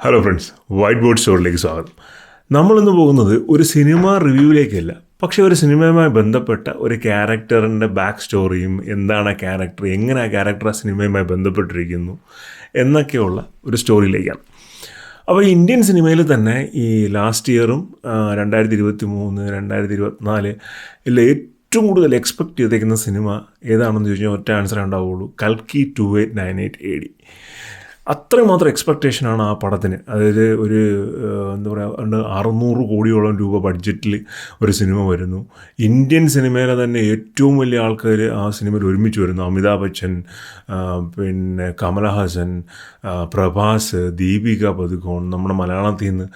Hello friends white board സ്റ്റോറിലേക്ക് സ്വാഗതം. നമ്മളിന്ന് പോകുന്നത് ഒരു സിനിമ റിവ്യൂവിലേക്കല്ല പക്ഷേ ഒരു സിനിമയുമായി ബന്ധപ്പെട്ട ഒരു ക്യാരക്ടറിന്റെ ബാക്ക് സ്റ്റോറിയും എന്താണ് ആ ക്യാരക്ടർ എങ്ങനെ ആ ക്യാരക്ടർ ആ സിനിമയുമായി ബന്ധപ്പെട്ടിരിക്കുന്നു എന്നൊക്കെയുള്ള ഒരു സ്റ്റോറിയിലേക്കാണ്. അപ്പോൾ ഇന്ത്യൻ സിനിമയിൽ തന്നെ ഈ ലാസ്റ്റ് ഇയറും രണ്ടായിരത്തി ഇരുപത്തി മൂന്ന് രണ്ടായിരത്തി ഇരുപത്തിനാല് ഏറ്റവും കൂടുതൽ എക്സ്പെക്റ്റ് ചെയ്തേക്കുന്ന സിനിമ ഏതാണെന്ന് ചോദിച്ചാൽ ഒറ്റ ആൻസർ ഉണ്ടാവുള്ളൂ കൽക്കി two eight nine eight A D അത്രമാത്രം എക്സ്പെക്റ്റേഷനാണ് ആ പടത്തിന്. അതായത് ഒരു എന്താ പറയുക അറുന്നൂറ് കോടിയോളം രൂപ ബഡ്ജറ്റിൽ ഒരു സിനിമ വരുന്നു. ഇന്ത്യൻ സിനിമയിലെ തന്നെ ഏറ്റവും വലിയ ആൾക്കാർ ആ സിനിമയിൽ ഒരുമിച്ച് വരുന്നു. അമിതാഭ് ബച്ചൻ പിന്നെ കമലഹാസൻ പ്രഭാസ് ദീപിക പതുക്കോൺ നമ്മുടെ മലയാളത്തിൽ നിന്ന്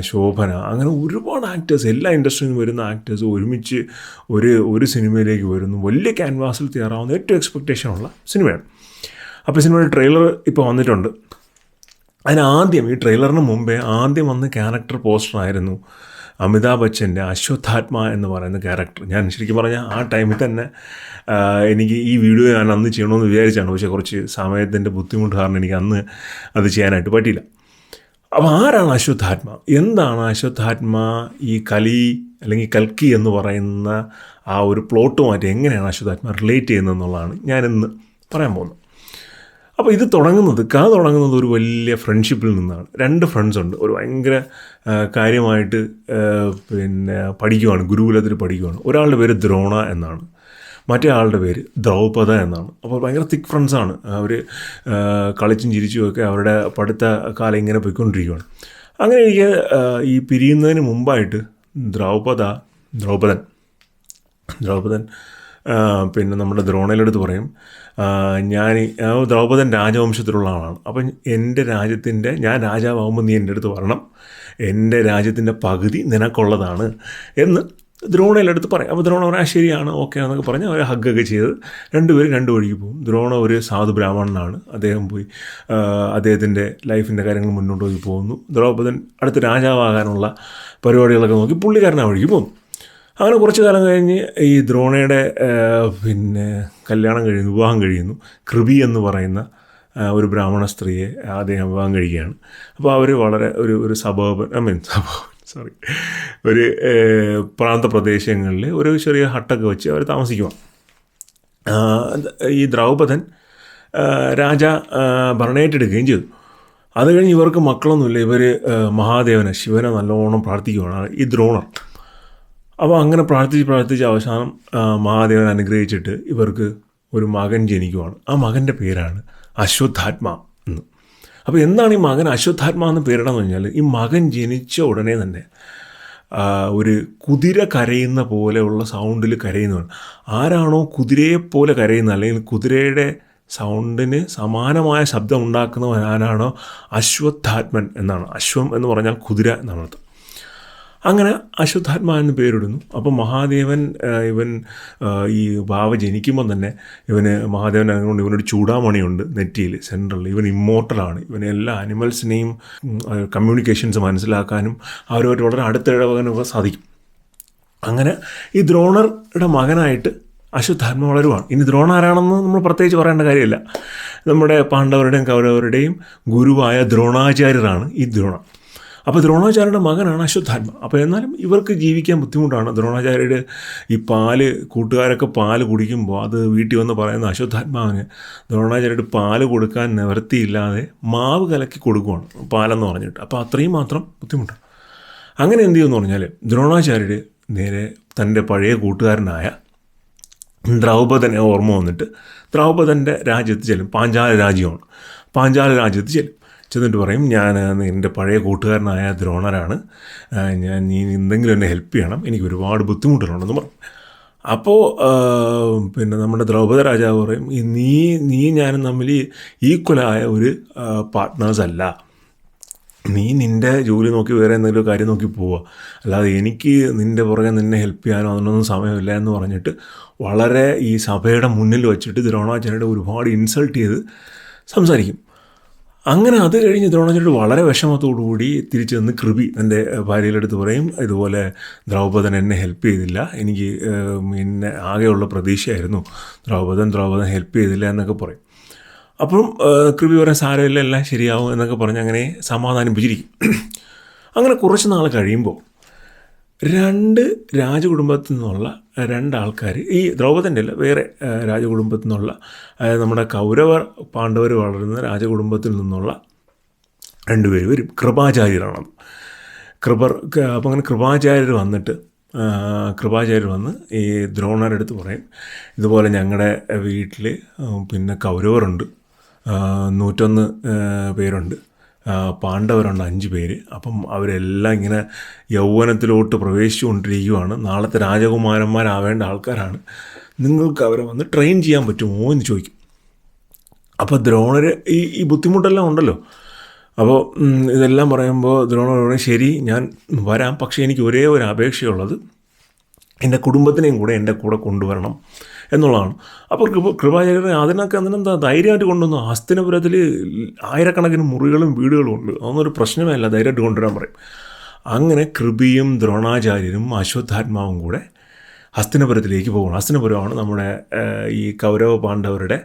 ശോഭന അങ്ങനെ ഒരുപാട് ആക്ടേഴ്സ് എല്ലാ ഇൻഡസ്ട്രിയിൽ നിന്ന് വരുന്ന ആക്ടേഴ്സ് ഒരുമിച്ച് ഒരു ഒരു സിനിമയിലേക്ക് വരുന്നു. വലിയ ക്യാൻവാസിൽ തയ്യാറാവുന്ന ഏറ്റവും എക്സ്പെക്റ്റേഷനുള്ള സിനിമയാണ്. അപ്പോൾ സിനിമയുടെ ട്രെയിലർ ഇപ്പോൾ വന്നിട്ടുണ്ട്. അതിനാദ്യം ഈ ട്രെയിലറിന് മുമ്പേ ആദ്യം വന്ന ക്യാരക്ടർ പോസ്റ്ററായിരുന്നു അമിതാഭ് ബച്ചന്റെ അശ്വത്ഥാത്മ എന്ന് പറയുന്ന ക്യാരക്ടർ. ഞാൻ ശരിക്കും പറഞ്ഞാൽ ആ ടൈമിൽ തന്നെ എനിക്ക് ഈ വീഡിയോ ഞാൻ അന്ന് ചെയ്യണമെന്ന് വിചാരിച്ചാണ്. പക്ഷേ കുറച്ച് സമയത്തിന്റെ ബുദ്ധിമുട്ട് കാരണം എനിക്ക് അന്ന് അത് ചെയ്യാനായിട്ട് പറ്റിയില്ല. അപ്പോൾ ആരാണ് അശ്വത്ഥാത്മ എന്താണ് അശ്വത്ഥാത്മ ഈ കലി അല്ലെങ്കിൽ കൽക്കി എന്ന് പറയുന്ന ആ ഒരു പ്ലോട്ടുമായിട്ട് എങ്ങനെയാണ് അശ്വത്ഥാത്മ റിലേറ്റ് ചെയ്യുന്നതെന്നുള്ളതാണ് ഞാനിന്ന് പറയാൻ പോകുന്നത്. അപ്പോൾ ഇത് തുടങ്ങുന്നത് കഥ തുടങ്ങുന്നത് ഒരു വലിയ ഫ്രണ്ട്ഷിപ്പിൽ നിന്നാണ്. രണ്ട് ഫ്രണ്ട്സ് ഉണ്ട്. ഒരു ഭയങ്കര കാര്യമായിട്ട് പിന്നെ പഠിക്കുവാണ് ഗുരുകുലത്തിൽ പഠിക്കുവാണ്. ഒരാളുടെ പേര് ദ്രോണ എന്നാണ്. മറ്റേ ആളുടെ പേര് ദ്രൗപദ എന്നാണ്. അപ്പോൾ ഭയങ്കര തിക്ക് ഫ്രണ്ട്സാണ് അവർ കളിച്ചും ചിരിച്ചും ഒക്കെ അവരുടെ പഠിത്ത കാലം ഇങ്ങനെ പോയിക്കൊണ്ടിരിക്കുകയാണ് അങ്ങനെ എനിക്ക് ഈ പിരിയുന്നതിന് മുമ്പായിട്ട് ദ്രൗപദ ദ്രൗപദൻ ദ്രൗപദൻ പിന്നെ നമ്മുടെ ദ്രോണയിലെടുത്ത് പറയും ഞാൻ ദ്രൗപദൻ രാജവംശത്തിലുള്ള ആളാണ്. അപ്പം എന്റെ രാജ്യത്തിന്റെ ഞാൻ രാജാവാകുമ്പോൾ നീ എന്റെ അടുത്ത് വരണം. എന്റെ രാജ്യത്തിന്റെ പകുതി നിനക്കുള്ളതാണ് എന്ന് ദ്രോണയിലെടുത്ത് പറയും. അപ്പോൾ ദ്രോണ പറയാം ശരിയാണ് ഓക്കെ എന്നൊക്കെ പറഞ്ഞ് അവർ ഹഗ്ഗൊക്കെ ചെയ്ത് രണ്ടുപേരും രണ്ടു വഴിക്ക് പോകും. ദ്രോണ ഒരു സാധു ബ്രാഹ്മണനാണ്. അദ്ദേഹം പോയി അദ്ദേഹത്തിന്റെ ലൈഫിന്റെ കാര്യങ്ങൾ മുന്നോട്ട് പോയി പോകുന്നു. ദ്രൗപദൻ അടുത്ത് രാജാവാകാനുള്ള പരിപാടികളൊക്കെ നോക്കി പുള്ളിക്കാരൻ ആ വഴിക്ക് പോകുന്നു. അങ്ങനെ കുറച്ച് കാലം കഴിഞ്ഞ് ഈ ദ്രോണയുടെ പിന്നെ കല്യാണം കഴിയുന്നു വിവാഹം കഴിയുന്നു. കൃപി എന്ന് പറയുന്ന ഒരു ബ്രാഹ്മണ സ്ത്രീയെ അദ്ദേഹം വിവാഹം കഴിക്കുകയാണ്. അപ്പോൾ അവർ വളരെ ഒരു ഒരു സബോബൻ ഐ മീൻ സബോബൻ സോറി ഒരു പ്രാന്ത പ്രദേശങ്ങളിൽ ഒരു ചെറിയ ഹട്ടൊക്കെ വെച്ച് അവർ താമസിക്കുവാണ്. ആ, ഈ ദ്രൗപദൻ രാജ ഭരണേറ്റെടുക്കുകയും ചെയ്തു. അത് കഴിഞ്ഞ് ഇവർക്ക് മക്കളൊന്നുമില്ല. ഇവർ മഹാദേവനെ ശിവനെ നല്ലോണം പ്രാർത്ഥിക്കുവാണ്. ഈ ദ്രോണർ. അപ്പോൾ അങ്ങനെ പ്രാർത്ഥിച്ച് പ്രാർത്ഥിച്ച് അവസാനം മഹാദേവൻ അനുഗ്രഹിച്ചിട്ട് ഇവർക്ക് ഒരു മകൻ ജനിക്കുവാണ്. ആ മകന്റെ പേരാണ് അശ്വത്ഥാത്മ എന്ന്. അപ്പോൾ എന്താണ് ഈ മകൻ അശ്വത്ഥാത്മ എന്ന് പേരിടാന്ന് പറഞ്ഞാൽ ഈ മകൻ ജനിച്ച ഉടനെ തന്നെ ഒരു കുതിര കരയുന്ന പോലെയുള്ള സൗണ്ടിൽ കരയുന്നതാണ് ആരാണോ കുതിരയെ പോലെ കരയുന്ന അല്ലെങ്കിൽ കുതിരയുടെ സൗണ്ടിന് സമാനമായ ശബ്ദം ഉണ്ടാക്കുന്നവൻ ആരാണോ? അശ്വത്ഥാത്മൻ എന്നാണ്. അശ്വം എന്ന് പറഞ്ഞാൽ കുതിര എന്നാണ് അങ്ങനെ അശ്വത്ഥാത്മാ എന്ന് പേരിടുന്നു. അപ്പോൾ മഹാദേവൻ ഇവൻ ഈ ഭാവ ജനിക്കുമ്പോൾ തന്നെ ഇവന് മഹാദേവൻ അതുകൊണ്ട് ഇവനൊരു ചൂടാമണിയുണ്ട് നെറ്റിയിൽ സെൻട്രലിൽ ഇവൻ ഇമ്മോർട്ടലാണ് ഇവന് എല്ലാ അനിമൽസിനെയും കമ്മ്യൂണിക്കേഷൻസ് മനസ്സിലാക്കാനും അവരുമായിട്ട് വളരെ അടുത്തിടപെടാനൊക്കെ സാധിക്കും. അങ്ങനെ ഈ ദ്രോണറുടെ മകനായിട്ട് അശ്വത്ഥാത്മ വളരുവാണ്. ഇനി ദ്രോണ ആരാണെന്ന് നമ്മൾ പ്രത്യേകിച്ച് പറയേണ്ട കാര്യമില്ല. നമ്മുടെ പാണ്ഡവരുടെയും കൗരവരുടെയും ഗുരുവായ ദ്രോണാചാര്യരാണ് ഈ ദ്രോണ അപ്പോൾ ദ്രോണാചാര്യയുടെ മകനാണ് അശ്വത്ഥാത്മ അപ്പോൾ എന്നാലും ഇവർക്ക് ജീവിക്കാൻ ബുദ്ധിമുട്ടാണ്. ദ്രോണാചാര്യയുടെ ഈ പാൽ കൂട്ടുകാരൊക്കെ പാൽ കുടിക്കുമ്പോൾ അത് വീട്ടിൽ വന്ന് പറയുന്ന അശ്വത്ഥാത്മാവിന് ദ്രോണാചാര്യയുടെ പാൽ കൊടുക്കാൻ നിവൃത്തിയില്ലാതെ മാവ് കലക്കി കൊടുക്കുവാണ് പാലെന്ന് പറഞ്ഞിട്ട്. അപ്പോൾ അത്രയും മാത്രം ബുദ്ധിമുട്ടാണ്. അങ്ങനെ എന്ത് ചെയ്യുമെന്ന് പറഞ്ഞാൽ ദ്രോണാചാര്യർ നേരെ തന്റെ പഴയ കൂട്ടുകാരനായ ദ്രൗപദനെ ഓർമ്മ വന്നിട്ട് ദ്രൗപദന്റെ രാജ്യത്ത് ചെല്ലും. പാഞ്ചാല രാജ്യമാണ്. പാഞ്ചാല രാജ്യത്ത് ചെല്ലും. ചെന്നിട്ട് പറയും ഞാൻ എന്റെ പഴയ കൂട്ടുകാരനായ ദ്രോണരാണ് ഞാൻ നീ എന്തെങ്കിലും എന്നെ ഹെൽപ്പ് ചെയ്യണം. എനിക്ക് ഒരുപാട് ബുദ്ധിമുട്ടുകളുണ്ടെന്ന് പറയും അപ്പോൾ പിന്നെ നമ്മുടെ ദ്രൗപദ രാജാവ് പറയും "ഈ നീ നീ ഞാനും തമ്മിൽ ഈക്വലായ ഒരു പാർട്ട്നേഴ്സ് അല്ല. നീ നിന്റെ ജോലി നോക്കി വേറെ എന്തെങ്കിലും കാര്യം നോക്കി പോവുക അല്ലാതെ എനിക്ക് നിന്റെ പുറകെ നിന്നെ ഹെൽപ്പ് ചെയ്യാനോ അതിനൊന്നും സമയമില്ല എന്ന് പറഞ്ഞിട്ട് വളരെ ഈ സഭയുടെ മുന്നിൽ വെച്ചിട്ട് ദ്രോണാചാര്യയുടെ ഒരുപാട് ഇൻസൾട്ട് ചെയ്ത് സംസാരിക്കും. അങ്ങനെ അത് കഴിഞ്ഞ് ദ്രോണാചാര്യ വളരെ വിഷമത്തോടുകൂടി തിരിച്ചു നിന്ന് കൃപി തന്റെ ഭാര്യയുടെ അടുത്ത് പറയും ഇതുപോലെ ദ്രൗപദൻ എന്നെ ഹെൽപ്പ് ചെയ്തില്ല. എനിക്ക് പിന്നെ ആകെയുള്ള പ്രതീക്ഷയായിരുന്നു ദ്രൗപദൻ ദ്രൗപദൻ ഹെൽപ്പ് ചെയ്തില്ല എന്നൊക്കെ പറയും. അപ്പം കൃപി പറയാൻ സാരമില്ല എല്ലാം ശരിയാവും എന്നൊക്കെ പറഞ്ഞ് അങ്ങനെ സമാധാനം സമാധാനിപ്പിച്ചിരിക്കും. അങ്ങനെ കുറച്ച് നാൾ കഴിയുമ്പോൾ രണ്ട് രാജകുടുംബത്തിൽ നിന്നുള്ള രണ്ടാൾക്കാർ ഈ ദ്രൗപദന്റെ അല്ല വേറെ രാജകുടുംബത്തിൽ നിന്നുള്ള അതായത് നമ്മുടെ കൗരവർ പാണ്ഡവർ വളരുന്ന രാജകുടുംബത്തിൽ നിന്നുള്ള രണ്ടുപേർ വരും. കൃപാചാര്യരാണത്. കൃപർ അപ്പം അങ്ങനെ കൃപാചാര്യർ വന്നിട്ട് കൃപാചാര്യർ വന്ന് ഈ ദ്രോണരുടെ അടുത്ത് പറയും ഇതുപോലെ ഞങ്ങളുടെ വീട്ടിൽ പിന്നെ കൗരവറുണ്ട്. നൂറ്റൊന്ന് പേരുണ്ട്. പാണ്ഡവരുണ്ട് അഞ്ച് പേര്. അപ്പം അവരെല്ലാം ഇങ്ങനെ യൗവനത്തിലോട്ട് പ്രവേശിച്ചുകൊണ്ടിരിക്കുകയാണ്. നാളത്തെ രാജകുമാരന്മാരാവേണ്ട ആൾക്കാരാണ്. നിങ്ങൾക്ക് അവരെ വന്ന് ട്രെയിൻ ചെയ്യാൻ പറ്റുമോ എന്ന് ചോദിക്കും. അപ്പോൾ ദ്രോണർ ഈ ഈ ബുദ്ധിമുട്ടെല്ലാം ഉണ്ടല്ലോ. അപ്പോൾ ഇതെല്ലാം പറയുമ്പോൾ ദ്രോണർ ശരി ഞാൻ വരാം. പക്ഷേ എനിക്ക് ഒരേ ഒരു അപേക്ഷയുള്ളത് എന്റെ കുടുംബത്തിനെയും കൂടെ എന്റെ കൂടെ കൊണ്ടുവരണം. എന്നുള്ളതാണ്. അപ്പോൾ കൃപ കൃപാചാര്യർ അതിനൊക്കെ അതിനെന്താ ധൈര്യമായിട്ട് കൊണ്ടുവന്നു ഹസ്തിനപുരത്തിൽ ആയിരക്കണക്കിന് മുറികളും വീടുകളും ഉണ്ട്. അതൊന്നൊരു പ്രശ്നമേ അല്ല ധൈര്യമായിട്ട് കൊണ്ടുവരാൻ പറയും. അങ്ങനെ കൃപിയും ദ്രോണാചാര്യരും അശ്വത്ഥാത്മാവും കൂടെ ഹസ്തിനപുരത്തിലേക്ക് പോകണം ഹസ്തിനപുരമാണ് നമ്മുടെ ഈ കൗരവ പാണ്ഡവരുടെ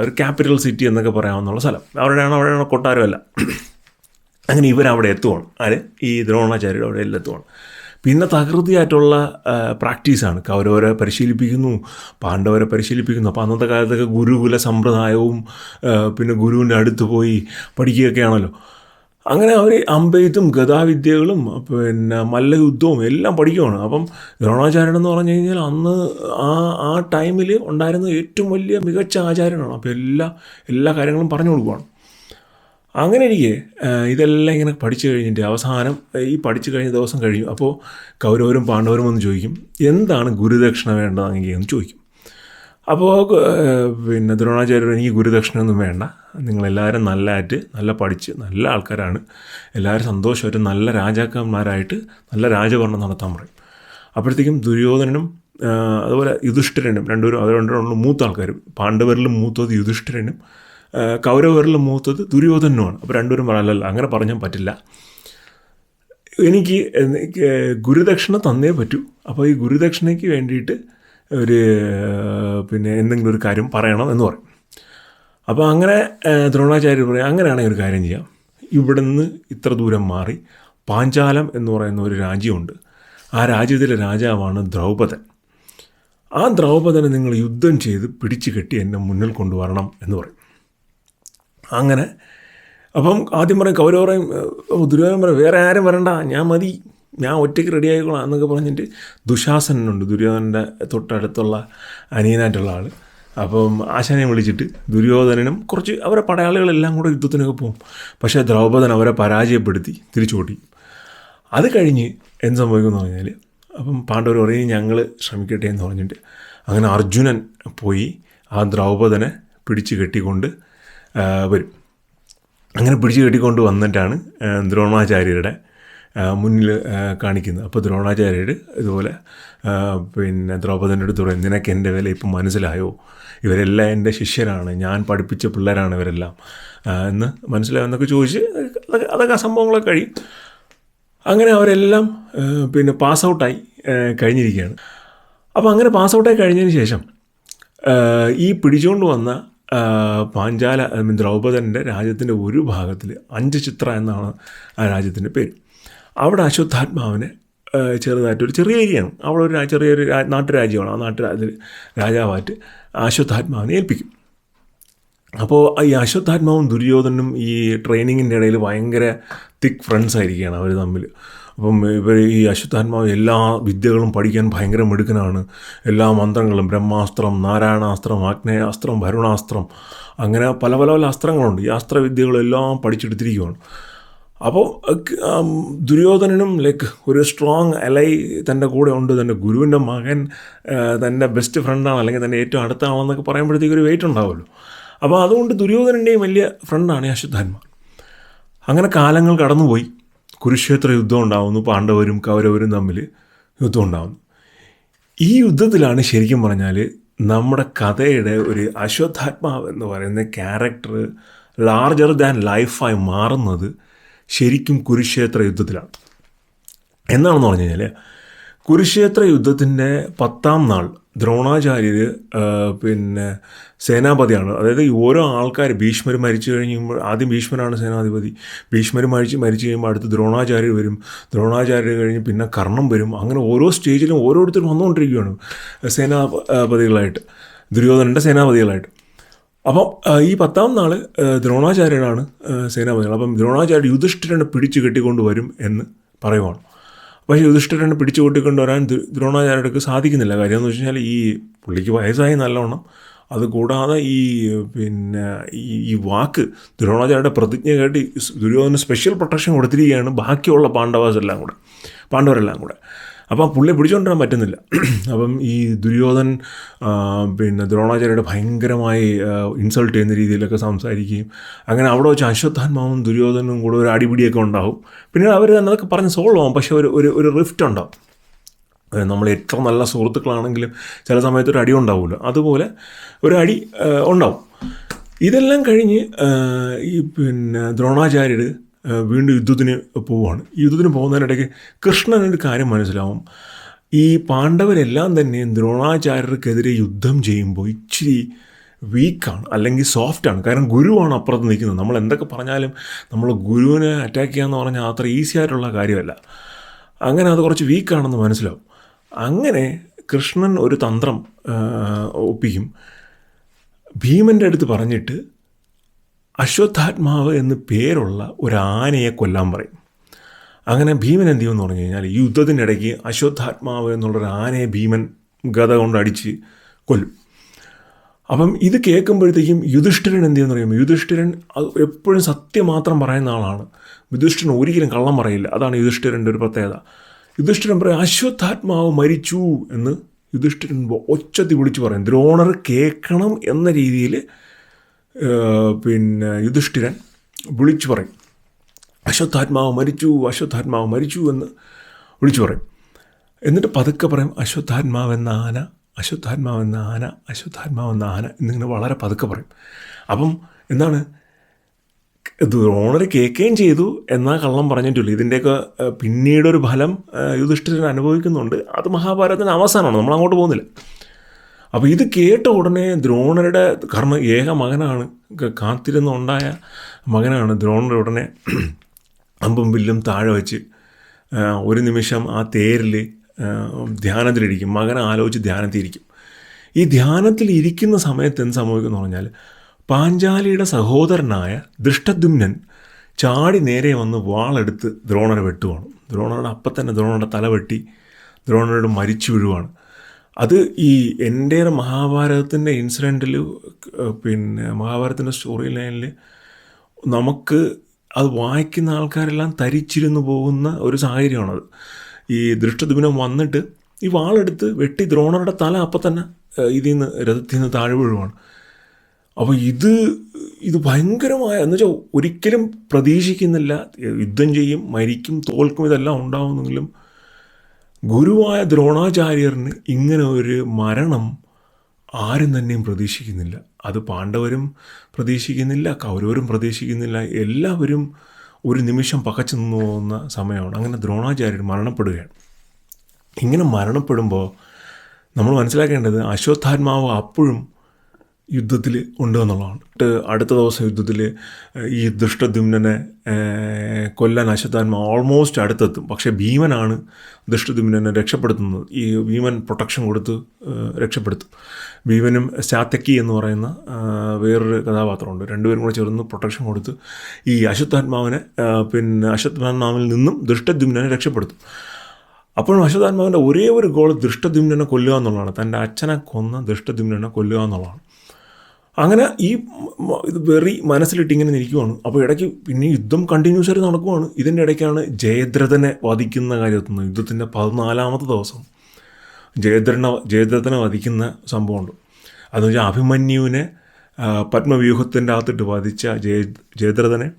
ഒരു ക്യാപിറ്റൽ സിറ്റി എന്നൊക്കെ പറയാവുന്ന സ്ഥലം. അവിടെയാണ് അവിടെയാണ് കൊട്ടാരമല്ല. അങ്ങനെ ഇവരവിടെ എത്തുവാണ്. ആര്? ഈ ദ്രോണാചാര്യർ അവിടെ എല്ലാം എത്തുവാണ്. പിന്നെ തകൃതിയായിട്ടുള്ള പ്രാക്ടീസാണ്. കൗരവരെ പരിശീലിപ്പിക്കുന്നു പാണ്ഡവരെ പരിശീലിപ്പിക്കുന്നു. അപ്പോൾ അന്നത്തെ കാലത്തൊക്കെ ഗുരുകുല സമ്പ്രദായവും പിന്നെ ഗുരുവിന്റെ അടുത്ത് പോയി പഠിക്കുകയൊക്കെയാണല്ലോ. അങ്ങനെ അവർ അമ്പെയ്ത്തും ഗതാവിദ്യകളും പിന്നെ മല്ലയുദ്ധവും എല്ലാം പഠിക്കുകയാണ് അപ്പം ദ്രോണാചാര്യൻ എന്ന് പറഞ്ഞു കഴിഞ്ഞാൽ അന്ന് ആ ആ ടൈമിൽ ഉണ്ടായിരുന്ന ഏറ്റവും വലിയ മികച്ച ആചാര്യനാണ്. അപ്പോൾ എല്ലാ എല്ലാ കാര്യങ്ങളും പറഞ്ഞു കൊടുക്കുവാണ്. അങ്ങനെ എനിക്ക് ഇതെല്ലാം ഇങ്ങനെ പഠിച്ചു കഴിഞ്ഞിട്ട് അവസാനം ഈ പഠിച്ചു കഴിഞ്ഞ ദിവസം കഴിയും അപ്പോൾ കൗരവരും പാണ്ഡവരും ഒന്ന് ചോദിക്കും എന്താണ് ഗുരുദക്ഷിണ വേണ്ടതെങ്കിൽ എന്ന് ചോദിക്കും. അപ്പോൾ പിന്നെ ദ്രോണാചാര്യർ എനിക്ക് ഗുരുദക്ഷിണയൊന്നും വേണ്ട. നിങ്ങളെല്ലാവരും നല്ലതായിട്ട് നല്ല പഠിച്ച് നല്ല ആൾക്കാരാണ്. എല്ലാവരും സന്തോഷമായിട്ട് നല്ല രാജാക്കന്മാരായിട്ട് നല്ല രാജഭരണം നടത്താൻ പറയും. അപ്പോഴത്തേക്കും ദുര്യോധനനും അതുപോലെ യുധിഷ്ഠിരനും രണ്ടുപേരും രണ്ടുപേരും മൂത്ത ആൾക്കാരും പാണ്ഡവരിലും മൂത്തത് യുധിഷ്ഠിരനും ആ, കൗരവരിലും മൂത്തത് ദുര്യോധനുമാണ് അപ്പോൾ രണ്ടുപേരും പറയല്ല അങ്ങനെ പറഞ്ഞാൽ പറ്റില്ല. എനിക്ക് എനിക്ക് ഗുരുദക്ഷിണ തന്നേ പറ്റൂ. അപ്പോൾ ഈ ഗുരുദക്ഷിണയ്ക്ക് വേണ്ടിയിട്ട് ഒരു പിന്നെ എന്തെങ്കിലും ഒരു കാര്യം പറയണം എന്ന് പറയും. അപ്പോൾ അങ്ങനെ ദ്രോണാചാര്യർ പറയും അങ്ങനെയാണെങ്കിൽ ഒരു കാര്യം ചെയ്യാം. ഇവിടുന്ന് ഇത്ര ദൂരം മാറി പാഞ്ചാലം എന്ന് പറയുന്ന ഒരു രാജ്യമുണ്ട്. ആ രാജ്യത്തിലെ രാജാവാണ് ദ്രൗപദൻ. ആ ദ്രൗപദനെ നിങ്ങൾ യുദ്ധം ചെയ്ത് പിടിച്ചു കെട്ടി എന്നെ മുന്നിൽ കൊണ്ടുവരണം എന്ന് പറയും. അങ്ങനെ. അപ്പം ആദ്യം പറയും കൗരവ പറയും "ഓ, ദുര്യോധനൻ പറയും വേറെ ആരും വരണ്ട ഞാൻ മതി. ഞാൻ ഒറ്റയ്ക്ക് റെഡി ആയിക്കോളാം എന്നൊക്കെ പറഞ്ഞിട്ട് ദുശാസനുണ്ട് ദുര്യോധനന്റെ തൊട്ടടുത്തുള്ള അനിയനായിട്ടുള്ള ആൾ അപ്പം ആശാനെ വിളിച്ചിട്ട് ദുര്യോധനനും കുറച്ച് അവരെ പടയാളികളെല്ലാം കൂടെ യുദ്ധത്തിനൊക്കെ പോകും. പക്ഷേ ദ്രൗപദൻ അവരെ പരാജയപ്പെടുത്തി തിരിച്ചോട്ടി അത് കഴിഞ്ഞ് എന്ത് സംഭവിക്കുമെന്ന് പറഞ്ഞാൽ അപ്പം പാണ്ഡവർ പറയും ഞങ്ങൾ ശ്രമിക്കട്ടെ എന്ന് പറഞ്ഞിട്ട് അങ്ങനെ അർജുനൻ പോയി ആ ദ്രൗപദനെ പിടിച്ച് കെട്ടിക്കൊണ്ട് വരും. അങ്ങനെ പിടിച്ചു കെട്ടിക്കൊണ്ട് വന്നിട്ടാണ് ദ്രോണാചാര്യരുടെ മുന്നിൽ കാണിക്കുന്നത്. അപ്പോൾ ദ്രോണാചാര്യർ ഇതുപോലെ പിന്നെ ദ്രൗപദനോട് പറയും നിനക്ക് എന്റെ വില ഇപ്പം മനസ്സിലായോ? ഇവരെല്ലാം എന്റെ ശിഷ്യരാണ്. ഞാൻ പഠിപ്പിച്ച പിള്ളേരാണ് ഇവരെല്ലാം. എന്ന് മനസ്സിലായോ എന്നൊക്കെ ചോദിച്ച് അതൊക്കെ സംഭവങ്ങളൊക്കെ കഴിയും. അങ്ങനെ അവരെല്ലാം പിന്നെ പാസ് ഔട്ടായി കഴിഞ്ഞിരിക്കുകയാണ്. അപ്പോൾ അങ്ങനെ പാസ് ഔട്ടായി കഴിഞ്ഞതിന് ശേഷം ഈ പിടിച്ചുകൊണ്ട് വന്ന പാഞ്ചാല ദ്രൗപദന്റെ രാജ്യത്തിന്റെ ഒരു ഭാഗത്തിൽ അഞ്ച് ചിത്ര എന്നാണ് ആ രാജ്യത്തിന്റെ പേര്. അവിടെ അശ്വത്ഥാത്മാവിനെ ചെറുതായിട്ടൊരു ചെറിയ ഏരിയയാണ് അവിടെ ഒരു ചെറിയൊരു നാട്ടുരാജ്യമാണ്. ആ നാട്ടുരാജ്യ രാജാവായിട്ട് അശ്വത്ഥാത്മാവിനെ ഏൽപ്പിക്കും. അപ്പോൾ ഈ അശ്വത്ഥാത്മാവും ദുര്യോധനും ഈ ട്രെയിനിങ്ങിന്റെ ഇടയിൽ ഭയങ്കര തിക്ക് ഫ്രണ്ട്സ് ആയിരിക്കുകയാണ് അവർ തമ്മിൽ അപ്പം ഇവർ ഈ അശ്വത്ഥാത്മാവ് എല്ലാ വിദ്യകളും പഠിക്കാൻ ഭയങ്കര മിടുക്കനാണ്. എല്ലാ മന്ത്രങ്ങളും ബ്രഹ്മാസ്ത്രം നാരായണാസ്ത്രം ആഗ്നേയാസ്ത്രം വരുണാസ്ത്രം അങ്ങനെ പല പല പല അസ്ത്രങ്ങളുണ്ട്. ഈ അസ്ത്രവിദ്യകളെല്ലാം പഠിച്ചെടുത്തിരിക്കുകയാണ് അപ്പോൾ ദുര്യോധനനും ലൈക്ക് ഒരു സ്ട്രോങ് അലൈ തന്റെ കൂടെ ഉണ്ട്. തന്റെ ഗുരുവിന്റെ മകൻ തന്റെ ബെസ്റ്റ് ഫ്രണ്ടാണ് അല്ലെങ്കിൽ തന്റെ ഏറ്റവും അടുത്ത ആളെന്നൊക്കെ പറയുമ്പോഴത്തേക്ക് ഒരു വെയിറ്റ് ഉണ്ടാവുമല്ലോ. അപ്പോൾ അതുകൊണ്ട് ദുര്യോധനന്റെയും വലിയ ഫ്രണ്ടാണ് ഈ അങ്ങനെ കാലങ്ങൾ കടന്നുപോയി. കുരുക്ഷേത്ര യുദ്ധം ഉണ്ടാവുന്നു പാണ്ഡവരും കൗരവരും തമ്മിൽ യുദ്ധം ഉണ്ടാവുന്നു. ഈ യുദ്ധത്തിലാണ് ശരിക്കും പറഞ്ഞാൽ നമ്മുടെ കഥയുടെ ഒരു അശ്വത്ഥാത്മാവ് എന്ന് പറയുന്ന ക്യാരക്ടർ ലാർജർ ദാൻ ലൈഫായി മാറുന്നത് ശരിക്കും കുരുക്ഷേത്ര യുദ്ധത്തിലാണ്. എന്നാണെന്ന് പറഞ്ഞു കഴിഞ്ഞാൽ കുരുക്ഷേത്ര യുദ്ധത്തിന്റെ പത്താം നാൾ ദ്രോണാചാര്യർ പിന്നെ സേനാപതിയാണ്. അതായത് ഓരോ ആൾക്കാർ ഭീഷ്മർ മരിച്ചു കഴിയുമ്പോൾ ആദ്യം ഭീഷ്മരാണ് സേനാധിപതി. ഭീഷ്മർ മരിച്ച് മരിച്ചു കഴിയുമ്പോൾ അടുത്ത് ദ്രോണാചാര്യർ വരും. ദ്രോണാചാര്യർ കഴിഞ്ഞ് പിന്നെ കർണം വരും. അങ്ങനെ ഓരോ സ്റ്റേജിലും ഓരോരുത്തരും വന്നുകൊണ്ടിരിക്കുകയാണ് സേനാപതികളായിട്ട്. ദുര്യോധനന്റെ സേനാപതികളായിട്ട്. അപ്പം ഈ പത്താം നാൾ ദ്രോണാചാര്യനാണ് സേനാപതികൾ. അപ്പം ദ്രോണാചാര്യ യുധിഷ്ഠിരനെ പിടിച്ചു കെട്ടിക്കൊണ്ട് വരും എന്ന് പറയുവാണ്. പക്ഷേ യുധിഷ്ഠിരനെ പിടിച്ചു കൂട്ടിക്കൊണ്ട് വരാൻ ദ്രോണാചാര്യർക്ക് സാധിക്കുന്നില്ല. കാര്യം എന്ന് വെച്ച് കഴിഞ്ഞാൽ ഈ പുള്ളിക്ക് വയസ്സായി നല്ലവണ്ണം അത് കൂടാതെ ഈ പിന്നെ ഈ വാക്ക് ദ്രോണാചാര്യയുടെ പ്രതിജ്ഞ കേട്ട് ദുര്യോധന സ്പെഷ്യൽ പ്രൊട്ടക്ഷൻ കൊടുത്തിരിക്കുകയാണ് ബാക്കിയുള്ള പാണ്ഡവാസ് എല്ലാം കൂടെ പാണ്ഡവരെല്ലാം കൂടെ. അപ്പം പുള്ളിയെ പിടിച്ചുകൊണ്ടിരാൻ പറ്റുന്നില്ല. അപ്പം ഈ ദുര്യോധൻ പിന്നെ ദ്രോണാചാര്യയുടെ ഭയങ്കരമായി ഇൻസൾട്ട് ചെയ്യുന്ന രീതിയിലൊക്കെ സംസാരിക്കുകയും അങ്ങനെ അവിടെ വെച്ച് അശ്വത്ഥാൻമാവും ദുര്യോധനും കൂടെ ഒരു അടിപിടിയൊക്കെ ഉണ്ടാവും. പിന്നീട് അവർ തന്നെ അതൊക്കെ പറഞ്ഞ് സോൾവ് ആവും. പക്ഷേ ഒരു ഒരു റിഫ്റ്റ് ഉണ്ടാവും. നമ്മൾ എത്ര നല്ല സുഹൃത്തുക്കളാണെങ്കിലും ചില സമയത്ത് ഒരു അടി ഉണ്ടാവുമല്ലോ. അതുപോലെ ഒരു അടി ഉണ്ടാവും. ഇതെല്ലാം കഴിഞ്ഞ് ഈ പിന്നെ ദ്രോണാചാര്യർ വീണ്ടും യുദ്ധത്തിന് പോവുകയാണ്. യുദ്ധത്തിന് പോകുന്നതിനിടയ്ക്ക് കൃഷ്ണനൊരു കാര്യം മനസ്സിലാവും. ഈ പാണ്ഡവരെല്ലാം തന്നെ ദ്രോണാചാര്യർക്കെതിരെ യുദ്ധം ചെയ്യുമ്പോൾ ഇച്ചിരി വീക്കാണ് അല്ലെങ്കിൽ സോഫ്റ്റാണ് കാരണം ഗുരുവാണ് അപ്പുറത്ത് നിൽക്കുന്നത്. നമ്മൾ എന്തൊക്കെ പറഞ്ഞാലും നമ്മൾ ഗുരുവിനെ അറ്റാക്ക് ചെയ്യാന്ന് പറഞ്ഞാൽ അത്ര ഈസി ആയിട്ടുള്ള കാര്യമല്ല. അങ്ങനെ അത് കുറച്ച് വീക്കാണെന്ന് മനസ്സിലാവും. അങ്ങനെ കൃഷ്ണൻ ഒരു തന്ത്രം ഒപ്പിക്കും. ഭീമന്റെ അടുത്ത് പറഞ്ഞിട്ട് അശ്വത്ഥാത്മാവ് എന്ന് പേരുള്ള ഒരു ആനയെ കൊല്ലാൻ പറയും. അങ്ങനെ ഭീമൻ എന്ത് ചെയ്യുമെന്ന് പറഞ്ഞു കഴിഞ്ഞാൽ യുദ്ധത്തിനിടയ്ക്ക് അശ്വത്ഥാത്മാവ് എന്നുള്ളൊരു ആനയെ ഭീമൻ ഗത കൊണ്ട് അടിച്ച് കൊല്ലും. അപ്പം ഇത് കേൾക്കുമ്പോഴത്തേക്കും യുധിഷ്ഠിരൻ എന്ത് ചെയ്യുമെന്ന് പറയുമ്പോൾ യുധിഷ്ഠിരൻ എപ്പോഴും സത്യം മാത്രം പറയുന്ന ആളാണ്. യുധിഷ്ഠിരൻ ഒരിക്കലും കള്ളം പറയില്ല. അതാണ് യുധിഷ്ഠിരന്റെ ഒരു പ്രത്യേകത. യുധിഷ്ഠിരൻ പറയും അശ്വത്ഥാത്മാവ് മരിച്ചു എന്ന് യുധിഷ്ഠിരൻ ഒച്ചത്തി വിളിച്ച് പറയും. ദ്രോണർ കേൾക്കണം എന്ന രീതിയിൽ പിന്നെ യുധിഷ്ഠിരൻ വിളിച്ചു പറയും. അശ്വത്ഥാത്മാവ് മരിച്ചു അശ്വത്ഥാത്മാവ് മരിച്ചു എന്ന് വിളിച്ചു പറയും. എന്നിട്ട് പതുക്കെ പറയും അശ്വത്ഥാത്മാവ് എന്ന ആന അശ്വത്ഥാത്മാവ് എന്ന ആന അശ്വത്ഥാത്മാവ് എന്ന ആന എന്നിങ്ങനെ വളരെ പതുക്കെ പറയും. അപ്പം എന്താണ് ദ്രോണർ കേൾക്കുകയും ചെയ്തു. എന്നാൽ കള്ളം പറഞ്ഞിട്ടില്ല ഇതിന്റെയൊക്കെ പിന്നീട് പിന്നീടൊരു ഫലം യുധിഷ്ഠിരൻ അനുഭവിക്കുന്നുണ്ട്. അത് മഹാഭാരതത്തിന്റെ അവസാനമാണ്. നമ്മൾ അങ്ങോട്ട് പോകുന്നില്ല. അപ്പോൾ ഇത് കേട്ട ഉടനെ ദ്രോണരുടെ കർമ്മ ഏക മകനാണ് കാത്തിരുന്നുണ്ടായ മകനാണ് ദ്രോണർ ഉടനെ അമ്പും വില്ലും താഴെ വെച്ച് ഒരു നിമിഷം ആ തേരിൽ ധ്യാനത്തിലിരിക്കും. മകൻ ആലോചിച്ച് ധ്യാനത്തിലിരിക്കും. ഈ ധ്യാനത്തിൽ ഇരിക്കുന്ന സമയത്ത് എന്ത് സംഭവിക്കുന്നു പറഞ്ഞാൽ പാഞ്ചാലിയുടെ സഹോദരനായ ദൃഷ്ടദ്യുമ്നൻ ചാടി നേരെ വന്ന് വാളെടുത്ത് ദ്രോണരെ വെട്ടുവാണ്. ദ്രോണരുടെ അപ്പം തന്നെ ദ്രോണരുടെ തല വെട്ടി ദ്രോണരുടെ മരിച്ചു വീഴുവാണ്. അത് ഈ എന്റെ മഹാഭാരതത്തിന്റെ ഇൻസിഡന്റിൽ പിന്നെ മഹാഭാരതത്തിന്റെ സ്റ്റോറി ലൈനിൽ നമുക്ക് അത് വായിക്കുന്ന ആൾക്കാരെല്ലാം തരിച്ചിരുന്നു പോകുന്ന ഒരു സാഹചര്യമാണത്. ഈ ദൃഷ്ടദ്യുമ്നം വന്നിട്ട് ഈ വാളെടുത്ത് വെട്ടി ദ്രോണരുടെ തല അപ്പം തന്നെ ഇതിൽ നിന്ന് രഥത്തിൽ നിന്ന് താഴെ വീഴുവാണ്. അപ്പോൾ ഇത് ഇത് ഭയങ്കരമായ എന്ന് വെച്ചാൽ ഒരിക്കലും പ്രതീക്ഷിക്കുന്നില്ല. യുദ്ധം ചെയ്യും മരിക്കും തോൽക്കും ഇതെല്ലാം ഉണ്ടാവുന്നെങ്കിലും ഗുരുവായ ദ്രോണാചാര്യറിന് ഇങ്ങനെ ഒരു മരണം ആരും തന്നെയും പ്രതീക്ഷിക്കുന്നില്ല. അത് പാണ്ഡവരും പ്രതീക്ഷിക്കുന്നില്ല കൗരവരും പ്രതീക്ഷിക്കുന്നില്ല. എല്ലാവരും ഒരു നിമിഷം പകച്ചു നിന്നു പോകുന്ന സമയമാണ്. അങ്ങനെ ദ്രോണാചാര്യർ മരണപ്പെടുകയാണ്. ഇങ്ങനെ മരണപ്പെടുമ്പോൾ നമ്മൾ മനസ്സിലാക്കേണ്ടത് അശ്വത്ഥാത്മാവ് അപ്പോഴും യുദ്ധത്തിൽ ഉണ്ട് എന്നുള്ളതാണ് അടുത്ത ദിവസം യുദ്ധത്തിൽ ഈ ദുഷ്ടദ്യുമ്നനെ ഏഹ്, കൊല്ലാൻ അശ്വത്ഥാത്മ ഓൾമോസ്റ്റ് അടുത്തെത്തും. പക്ഷേ ഭീമനാണ് ദുഷ്ടദ്യുമ്നനെ രക്ഷപ്പെടുത്തുന്നത്. ഈ ഭീമൻ പ്രൊട്ടക്ഷൻ കൊടുത്ത് രക്ഷപ്പെടുത്തും. ഭീമനും സാത്തക്കി എന്ന് പറയുന്ന വേറൊരു കഥാപാത്രമുണ്ട്. രണ്ടുപേരും കൂടെ ചേർന്ന് പ്രൊട്ടക്ഷൻ കൊടുത്ത് ഈ അശ്വത്ഥാത്മാവിനെ പിന്നെ അശ്വത്ഥാത്മാവിൽ നിന്നും ദുഷ്ടദ്യുമ്നനെ രക്ഷപ്പെടുത്തും. അപ്പോഴും അശ്വത്ഥാത്മാവിന്റെ ഒരേ ഒരു ഗോൾ ദൃഷ്ടദ്യുമ്നെ കൊല്ലുക എന്നുള്ളതാണ്. തന്റെ അച്ഛനെ കൊന്ന ദൃഷ്ടദ്യുമ്നെ കൊല്ലുക എന്നുള്ളതാണ്. അങ്ങനെ ഈ ഇത് വെറി മനസ്സിലിട്ട് ഇങ്ങനെ നിൽക്കുവാണ്. അപ്പോൾ ഇടയ്ക്ക് പിന്നെ യുദ്ധം കണ്ടിന്യൂസ് ആയിട്ട് നടക്കുവാണ്. ഇതിന്റെ ഇടയ്ക്കാണ് ജയദ്രഥനെ വധിക്കുന്ന കാര്യം എത്തുന്നത്. യുദ്ധത്തിന്റെ പതിനാലാമത്തെ ദിവസം ജയദ്രനെ ജയദ്രഥനെ വധിക്കുന്ന സംഭവമുണ്ട്. അതെന്ന് വെച്ചാൽ അഭിമന്യുവിനെ പത്മവ്യൂഹത്തിന്റെ അകത്തിട്ട് വധിച്ച ജയ ജയദ്രഥനെ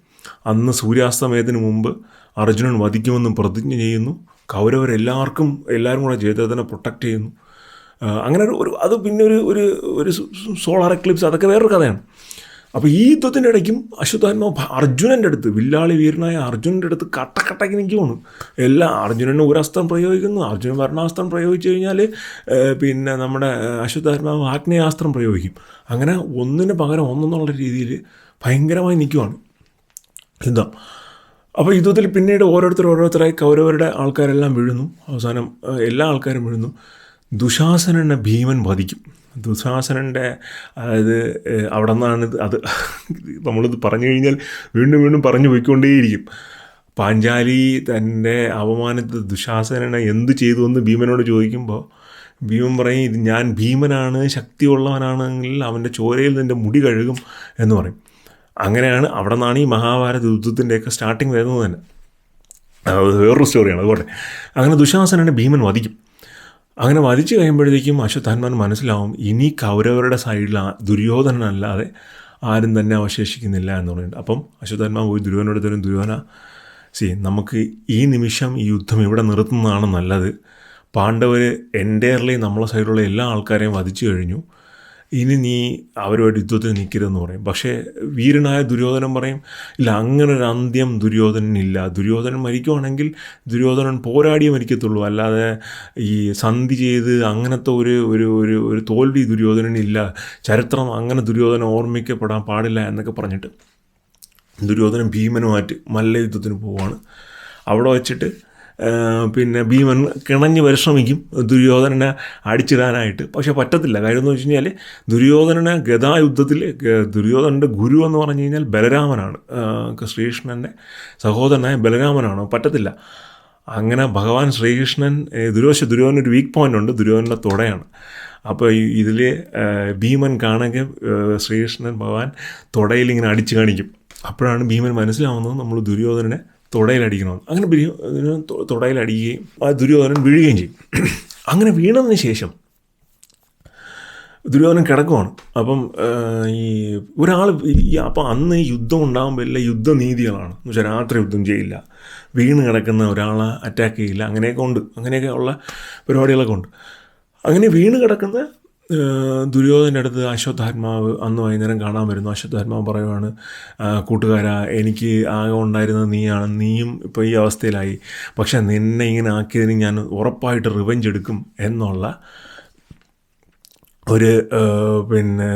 അന്ന് സൂര്യാസ്തമയത്തിന് മുമ്പ് അർജുനൻ വധിക്കുമെന്നും പ്രതിജ്ഞ ചെയ്യുന്നു. കൗരവരെല്ലാവർക്കും എല്ലാവരും കൂടെ ജയദ്രഥനെ പ്രൊട്ടക്റ്റ് ചെയ്യുന്നു. അങ്ങനെ ഒരു ഒരു അത് പിന്നെ ഒരു ഒരു ഒരു സോളാർ എക്ലിപ്സ് അതൊക്കെ വേറൊരു കഥയാണ്. അപ്പോൾ ഈ യുദ്ധത്തിന്റെ ഇടയ്ക്കും അശ്വത്ഥാത്മാവ് അർജുനന്റെ അടുത്ത് വില്ലാളി വീരനായ അർജുനന്റെ അടുത്ത് കട്ടക്കട്ടയ്ക്ക് നിൽക്കുവാണ് എല്ലാ അർജുനന് ഒരു അസ്ത്രം പ്രയോഗിക്കുന്നു. അർജുനൻ വർണാസ്ത്രം പ്രയോഗിച്ചു കഴിഞ്ഞാൽ പിന്നെ നമ്മുടെ അശ്വത്ഥാത്മാവ് ആഗ്നേയാസ്ത്രം പ്രയോഗിക്കും. അങ്ങനെ ഒന്നിന് പകരം ഒന്നെന്നുള്ള രീതിയിൽ ഭയങ്കരമായി നിൽക്കുവാണ് യുദ്ധം അപ്പോൾ യുദ്ധത്തിൽ പിന്നീട് ഓരോരുത്തർ ഓരോരുത്തരായി കൗരവരുടെ ആൾക്കാരെല്ലാം വീഴുന്നു. അവസാനം എല്ലാ ആൾക്കാരും വീഴുന്നു. ദുശാസനനെ ഭീമൻ വധിക്കും. ദുശാസനന്റെ അതായത് അവിടെ നിന്നാണ് അത് നമ്മളിത് പറഞ്ഞു കഴിഞ്ഞാൽ വീണ്ടും വീണ്ടും പറഞ്ഞു പോയിക്കൊണ്ടേയിരിക്കും. പാഞ്ചാലി തന്റെ അവമാനത്തെ ദുശാസനനെ എന്ത് ചെയ്തു എന്ന് ഭീമനോട് ചോദിക്കുമ്പോൾ ഭീമൻ പറയും ഇത് ഞാൻ ഭീമനാണ് ശക്തിയുള്ളവനാണെങ്കിൽ അവന്റെ ചോരയിൽ നിന്റെ മുടി കഴുകും എന്ന് പറയും. അങ്ങനെയാണ് അവിടെ നിന്നാണ് ഈ മഹാഭാരത യുദ്ധത്തിന്റെയൊക്കെ സ്റ്റാർട്ടിങ് വരുന്നത് തന്നെ. അത് വേറൊരു സ്റ്റോറിയാണ് അതുപോലെ അങ്ങനെ ദുശാസനനെ ഭീമൻ വധിക്കും. അങ്ങനെ വധിച്ചു കഴിയുമ്പോഴത്തേക്കും അശ്വത്ഥാന്മാർ മനസ്സിലാവും ഇനി കൗരവരുടെ സൈഡിൽ ദുര്യോധനനല്ലാതെ ആരും തന്നെ അവശേഷിക്കുന്നില്ല എന്ന് പറയുന്നുണ്ട് അപ്പം അശ്വത്ഥാന്മാർ പോയി ദുര്യോധനോട് തരും ദുര്യോധന സി നമുക്ക് ഈ നിമിഷം ഈ യുദ്ധം ഇവിടെ നിർത്തുന്നതാണ് നല്ലത്. പാണ്ഡവർ എന്റെ നമ്മളെ സൈഡിലുള്ള എല്ലാ ആൾക്കാരെയും വധിച്ചു കഴിഞ്ഞു. ഇനി നീ അവരുമായിട്ട് യുദ്ധത്തിന് നിൽക്കരുതെന്ന് പറയും. പക്ഷേ വീരനായ ദുര്യോധനൻ പറയും ഇല്ല അങ്ങനെ ഒരു അന്ത്യം ദുര്യോധനനില്ല. ദുര്യോധനൻ മരിക്കുവാണെങ്കിൽ ദുര്യോധനൻ പോരാടിയേ മരിക്കത്തുള്ളൂ. അല്ലാതെ ഈ സന്ധി ചെയ്ത് അങ്ങനത്തെ ഒരു ഒരു ഒരു ഒരു തോൽവി ദുര്യോധനനില്ല. ചരിത്രം അങ്ങനെ ദുര്യോധനൻ ഓർമ്മിക്കപ്പെടാൻ പാടില്ല എന്നൊക്കെ പറഞ്ഞിട്ട് ദുര്യോധനൻ ഭീമനുമായിട്ട് മല്ലയുദ്ധത്തിന് പോവാണ്. അവിടെ വച്ചിട്ട് പിന്നെ ഭീമൻ കിണഞ്ഞ് പരിശ്രമിക്കും ദുര്യോധനനെ അടിച്ചിടാനായിട്ട്. പക്ഷെ പറ്റത്തില്ല. കാര്യം എന്ന് വെച്ച് കഴിഞ്ഞാൽ ദുര്യോധനനെ ഗതായുദ്ധത്തിൽ ദുര്യോധനന്റെ ഗുരു എന്ന് പറഞ്ഞു കഴിഞ്ഞാൽ ബലരാമനാണ്. ശ്രീകൃഷ്ണന്റെ സഹോദരനായ ബലരാമനാണ്. പറ്റത്തില്ല. അങ്ങനെ ഭഗവാൻ ശ്രീകൃഷ്ണൻ ദുര്യോശ ദുര്യോധന ഒരു വീക്ക് പോയിന്റ് ഉണ്ട്. ദുര്യോധനന്റെ തുടയാണ്. അപ്പോൾ ഇതിൽ ഭീമൻ കാണുക ശ്രീകൃഷ്ണൻ ഭഗവാൻ തുടയിൽ ഇങ്ങനെ അടിച്ചു കാണിക്കും. അപ്പോഴാണ് ഭീമൻ മനസ്സിലാവുന്നത് നമ്മൾ ദുര്യോധനനെ തുടയിലടിക്കണമെന്ന് അങ്ങനെ തുടയിലടിക്കുകയും ആ ദുര്യോധനൻ വീഴുകയും ചെയ്യും. അങ്ങനെ വീണതിന് ശേഷം ദുര്യോധനൻ കിടക്കുവാണ്. അപ്പം ഈ ഒരാൾ അപ്പം അന്ന് യുദ്ധം ഉണ്ടാകുമ്പോൾ എല്ലാം യുദ്ധനീതികളാണ്. എന്ന് വെച്ചാൽ രാത്രി യുദ്ധം ചെയ്യില്ല. വീണ് കിടക്കുന്ന ഒരാളെ അറ്റാക്ക് ചെയ്യില്ല. അങ്ങനെയൊക്കെ ഉണ്ട്. അങ്ങനെയൊക്കെ ഉള്ള പരിപാടികളൊക്കെ ഉണ്ട്. അങ്ങനെ വീണ് കിടക്കുന്ന ദുര്യോധന്റെ അടുത്ത് അശ്വത്ഥാത്മാവ് അന്ന് വൈകുന്നേരം കാണാൻ വരുന്നു. അശ്വത്ഥാത്മാവ് പറയുവാണ് കൂട്ടുകാരാ എനിക്ക് ആകെ ഉണ്ടായിരുന്നത് നീയാണ്. നീയും ഇപ്പോൾ ഈ അവസ്ഥയിലായി. പക്ഷേ നിന്നെ ഇങ്ങനെ ആക്കിയതിന് ഞാൻ ഉറപ്പായിട്ട് റിവെഞ്ച് എടുക്കും എന്നുള്ള ഒരു പിന്നെ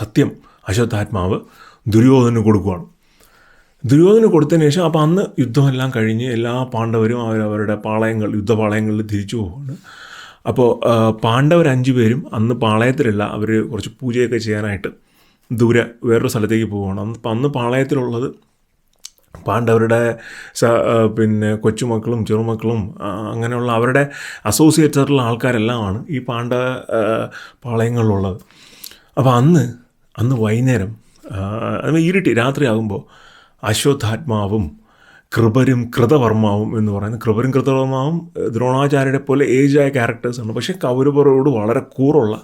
സത്യം അശ്വത്ഥാത്മാവ് ദുര്യോധനന് കൊടുക്കുവാണ്. ദുര്യോധന കൊടുത്തതിന് ശേഷം അപ്പോൾ അന്ന് യുദ്ധമെല്ലാം കഴിഞ്ഞ് എല്ലാ പാണ്ഡവരും അവരവരുടെ പാളയങ്ങൾ യുദ്ധപാളയങ്ങളിൽ തിരിച്ചു പോവുകയാണ്. അപ്പോൾ പാണ്ഡവർ അഞ്ചു പേരും അന്ന് പാളയത്തിലല്ല അവർ കുറച്ച് പൂജയൊക്കെ ചെയ്യാനായിട്ട് ദൂരെ വേറൊരു സ്ഥലത്തേക്ക് പോവുകയാണ്. അന്ന് അന്ന് പാളയത്തിലുള്ളത് പാണ്ഡവരുടെ പിന്നെ കൊച്ചുമക്കളും ചെറുമക്കളും അങ്ങനെയുള്ള അവരുടെ അസോസിയേറ്റഡുള്ള ആൾക്കാരെല്ലാമാണ് ഈ പാണ്ഡ പാളയങ്ങളിലുള്ളത്. അപ്പോൾ അന്ന് അന്ന് വൈകുന്നേരം ഇരുട്ടി രാത്രിയാകുമ്പോൾ അശ്വത്ഥാത്മാവും കൃപരും കൃതവർമാവും എന്ന് പറയുന്നത്. കൃപരും കൃതവർമാവും ദ്രോണാചാര്യരെ പോലെ ഏജായ ക്യാരക്ടേഴ്സാണ് പക്ഷേ കൗരവരോട് വളരെ കൂറുള്ള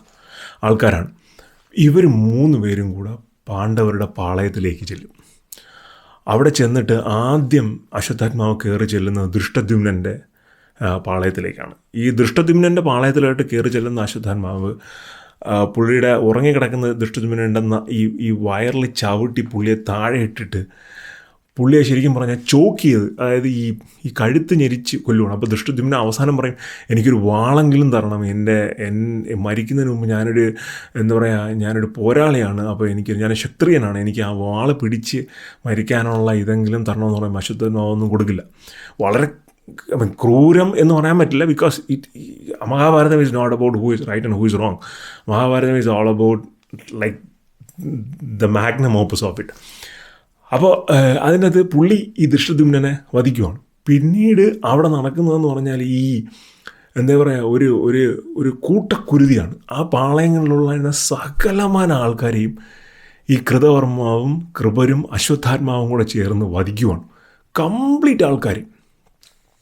ആൾക്കാരാണ്. ഇവർ മൂന്ന് പേരും കൂടെ പാണ്ഡവരുടെ പാളയത്തിലേക്ക് ചെല്ലും. അവിടെ ചെന്നിട്ട് ആദ്യം അശ്വത്ഥാത്മാവ് കയറി ചെല്ലുന്നത് ദൃഷ്ടദ്യുമ്നന്റെ പാളയത്തിലേക്കാണ്. ഈ ദൃഷ്ടദ്യുമ്നന്റെ പാളയത്തിലായിട്ട് കയറി ചെല്ലുന്ന അശ്വത്ഥാത്മാവ് പുള്ളിയുടെ ഉറങ്ങിക്കിടക്കുന്ന ദൃഷ്ടദ്യുമ്നുണ്ടെന്ന ഈ ഈ വയറിൽ ചവിട്ടി പുള്ളിയെ താഴെ ഇട്ടിട്ട് പുള്ളിയെ ശരിക്കും പറഞ്ഞാൽ ചോക്ക് ചെയ്ത് അതായത് ഈ ഈ കഴുത്ത് ഞെരിച്ച് കൊല്ലുവാണ്. അപ്പോൾ ദൃഷ്ടദ്യുമ്ന അവസാനം പറയും എനിക്കൊരു വാളെങ്കിലും തരണം. എന്റെ എൻ മരിക്കുന്നതിന് മുമ്പ് ഞാനൊരു എന്താ പറയുക ഞാനൊരു പോരാളിയാണ്. അപ്പോൾ എനിക്ക് ഞാൻ ക്ഷത്രിയനാണ്. എനിക്ക് ആ വാൾ പിടിച്ച് മരിക്കാനുള്ള ഇതെങ്കിലും തരണമെന്ന് പറയുമ്പോൾ അശുദ്ധനൊന്നും കൊടുക്കില്ല. വളരെ ക്രൂരം എന്ന് പറയാൻ പറ്റില്ല. Because it Mahabharatham is not about who is right and who is wrong Mahabharatham is all about like the magnum opus of it അപ്പോൾ അതിനകത്ത് പുള്ളി ഈ ദൃഷ്ടദ്യുമ്നെ വധിക്കുവാണ്. പിന്നീട് അവിടെ നടക്കുന്നതെന്ന് പറഞ്ഞാൽ ഈ എന്താ പറയുക ഒരു ഒരു ഒരു കൂട്ടക്കുരുതിയാണ്. ആ പാളയങ്ങളിലുള്ള സകലമാന ആൾക്കാരെയും ഈ കൃതവർമാവും കൃപരും അശ്വത്ഥാത്മാവും കൂടെ ചേർന്ന് വധിക്കുവാണ്. കംപ്ലീറ്റ് ആൾക്കാർ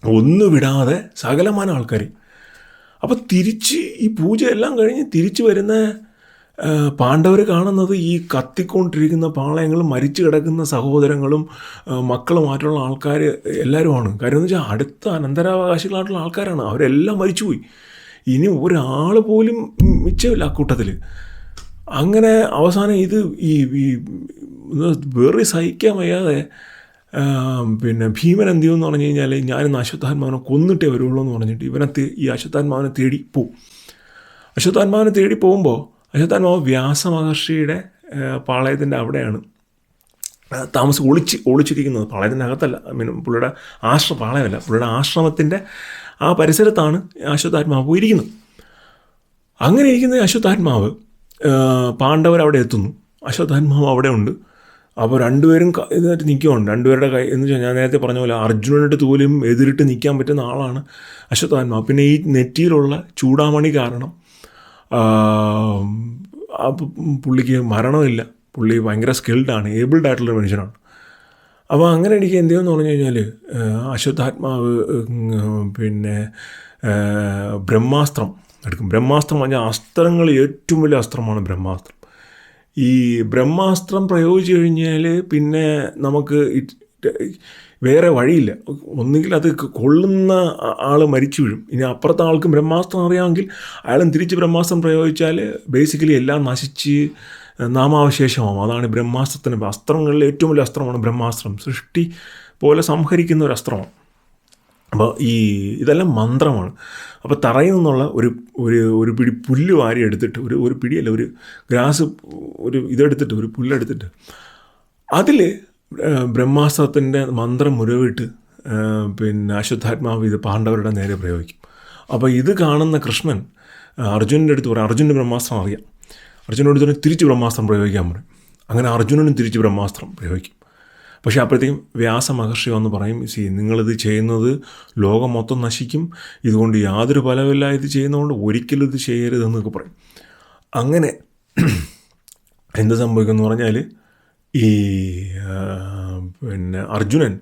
ഒന്നു വിടാതെ സകലമാന ആൾക്കാർ അപ്പോൾ തിരിച്ച് ഈ പൂജ എല്ലാം കഴിഞ്ഞ് തിരിച്ചു വരുന്ന പാണ്ഡവർ കാണുന്നത് ഈ കത്തിക്കൊണ്ടിരിക്കുന്ന പാളയങ്ങളും മരിച്ചു കിടക്കുന്ന സഹോദരങ്ങളും മക്കളുമായിട്ടുള്ള ആൾക്കാർ എല്ലാവരുമാണ് കാര്യം എന്ന് വെച്ചാൽ അടുത്ത അനന്തരാവകാശികളായിട്ടുള്ള ആൾക്കാരാണ്. അവരെല്ലാം മരിച്ചുപോയി. ഇനി ഒരാൾ പോലും മിച്ചമില്ല അക്കൂട്ടത്തിൽ കൂട്ടത്തിൽ അങ്ങനെ അവസാനം ഇത് ഈ ഈ വേറെ സഹിക്കാൻ വയ്യാതെ പിന്നെ ഭീമൻ എന്ത് ചെയ്യുമെന്ന് പറഞ്ഞു കഴിഞ്ഞാൽ ഞാനിന്ന് അശ്വത്ഥാത്മാവിനെ കൊന്നിട്ടേ വരുള്ളൂ എന്ന് പറഞ്ഞിട്ട് ഇവനെ ഈ അശ്വത്ഥാത്മാവിനെ തേടി പോവും അശ്വത്ഥാത്മാവിനെ തേടി പോകുമ്പോൾ അശ്വത്ഥാത്മാവ് വ്യാസമഹർഷിയുടെ പാളയത്തിന്റെ അവിടെയാണ്. താമസം ഒളിച്ച് ഒളിച്ചിരിക്കുന്നത്. പാളയത്തിന്റെ അകത്തല്ല. മീൻ പുള്ളിയുടെ ആശ്രമ പാളയമല്ല. പുള്ളിയുടെ ആശ്രമത്തിന്റെ ആ പരിസരത്താണ് അശ്വത്ഥാത്മാവ് പോയിരിക്കുന്നത്. അങ്ങനെ ഇരിക്കുന്ന അശ്വത്ഥാത്മാവ് പാണ്ഡവർ അവിടെ എത്തുന്നു. അശ്വത്ഥാത്മാവ് അവിടെ ഉണ്ട്. അപ്പോൾ രണ്ടുപേരും ഇതിനായിട്ട് നിൽക്കുന്നുണ്ട് രണ്ടുപേരുടെ കൈ എന്ന് വെച്ചാൽ ഞാൻ നേരത്തെ പറഞ്ഞ പോലെ അർജുനന്റെ തോലും എതിരിട്ട് നിൽക്കാൻ പറ്റുന്ന ആളാണ് അശ്വത്ഥാത്മാവ്. പിന്നെ ഈ നെറ്റിയിലുള്ള ചൂടാമണി കാരണം പുള്ളിക്ക് മരണമില്ല. പുള്ളി ഭയങ്കര സ്കിൽഡാണ് ഏബിൾഡ് ആയിട്ടുള്ള മനുഷ്യനാണ്. അപ്പോൾ അങ്ങനെ എനിക്ക് എന്ത് ചെയ്യുമെന്ന് പറഞ്ഞു കഴിഞ്ഞാൽ അശ്വത്ഥാത്മാവ് പിന്നെ ബ്രഹ്മാസ്ത്രം എടുക്കും. ബ്രഹ്മാസ്ത്രം പറഞ്ഞാൽ അസ്ത്രങ്ങൾ ഏറ്റവും വലിയ അസ്ത്രമാണ് ബ്രഹ്മാസ്ത്രം. ഈ ബ്രഹ്മാസ്ത്രം പ്രയോഗിച്ചു കഴിഞ്ഞാൽ പിന്നെ നമുക്ക് വേറെ വഴിയില്ല. ഒന്നുകിൽ അത് കൊള്ളുന്ന ആൾ മരിച്ചു വീഴും. ഇനി അപ്പുറത്തെ ആൾക്ക് ബ്രഹ്മാസ്ത്രം അറിയാമെങ്കിൽ അയാളും തിരിച്ച് ബ്രഹ്മാസ്ത്രം പ്രയോഗിച്ചാൽ ബേസിക്കലി എല്ലാം നശിച്ച് നാമാവശേഷമാവും. അതാണ് ബ്രഹ്മാസ്ത്രത്തിന് അസ്ത്രങ്ങളിൽ ഏറ്റവും വലിയ അസ്ത്രമാണ് ബ്രഹ്മാസ്ത്രം. സൃഷ്ടി പോലെ സംഹരിക്കുന്ന ഒരു അസ്ത്രമാണ് അപ്പോൾ ഈ ഇതെല്ലാം മന്ത്രമാണ്. അപ്പോൾ തറയിൽ നിന്നുള്ള ഒരു ഒരു ഒരു പിടി പുല്ല് വാരി എടുത്തിട്ട് ഒരു ഒരു പിടിയല്ല ഒരു ഗ്രാസ് ഒരു ഇതെടുത്തിട്ട് ഒരു പുല്ലെടുത്തിട്ട് അതിൽ ബ്രഹ്മാസ്ത്രത്തിന്റെ മന്ത്രം മുരവിട്ട് പിന്നെ അശ്വത്ഥാത്മാവ് ഇത് പാണ്ഡവരുടെ നേരെ പ്രയോഗിക്കും. അപ്പോൾ ഇത് കാണുന്ന കൃഷ്ണൻ അർജുനന്റെ അടുത്ത് പറയും അർജുനന്റെ ബ്രഹ്മാസ്ത്രം അറിയാം. അർജുനോട് തന്നെ തിരിച്ച് ബ്രഹ്മാസ്ത്രം പ്രയോഗിക്കാൻ പറയും. അങ്ങനെ അർജുനനും തിരിച്ച് ബ്രഹ്മാസ്ത്രം പ്രയോഗിക്കും. പക്ഷേ അപ്പോഴത്തേക്കും വ്യാസ മഹർഷി വന്ന് പറയും സി നിങ്ങളിത് ചെയ്യുന്നത് ലോകം മൊത്തം നശിക്കും. ഇതുകൊണ്ട് യാതൊരു ഫലമില്ല ഇത് ചെയ്യുന്നതുകൊണ്ട് ഒരിക്കലും ഇത് ചെയ്യരുതെന്നൊക്കെ പറയും. അങ്ങനെ എന്ത് സംഭവിക്കുമെന്ന് പറഞ്ഞാൽ ഈ പിന്നെ അർജുനൻ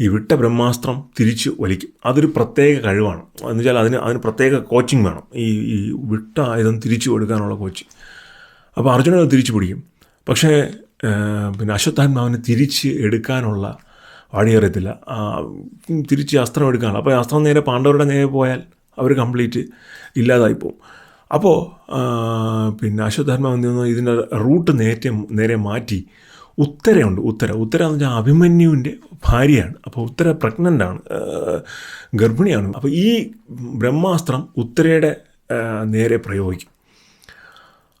ഈ വിട്ട ബ്രഹ്മാസ്ത്രം തിരിച്ച് വലിക്കും. അതൊരു പ്രത്യേക കഴിവാണ്. എന്ന് വെച്ചാൽ അതിന് അതിന് പ്രത്യേക കോച്ചിങ് വേണം. ഈ ഈ വിട്ട ആയുധം തിരിച്ചു കൊടുക്കാനുള്ള കോച്ചിങ് അപ്പോൾ അർജുനൻ അത് തിരിച്ചു പിടിക്കും. പക്ഷേ പിന്നെ അശ്വത്ഥാത്മാവിനെ തിരിച്ച് എടുക്കാനുള്ള വഴിയറിയത്തില്ല തിരിച്ച് അസ്ത്രം എടുക്കാനുള്ള. അപ്പോൾ അസ്ത്രം നേരെ പാണ്ഡവരുടെ നേരെ പോയാൽ അവർ കംപ്ലീറ്റ് ഇല്ലാതായി പോകും. അപ്പോൾ പിന്നെ അശ്വത്ഥാത്മാവ് എന്ത് ഇതിന്റെ റൂട്ട് നേരെ നേരെ മാറ്റി ഉത്തരയുണ്ട്. ഉത്തര. ഉത്തര എന്ന് വെച്ചാൽ അഭിമന്യുവിന്റെ ഭാര്യയാണ്. അപ്പോൾ ഉത്തര പ്രഗ്നന്റ് ആണ് ഗർഭിണിയാണ്. അപ്പോൾ ഈ ബ്രഹ്മാസ്ത്രം ഉത്തരയുടെ നേരെ പ്രയോഗിക്കും.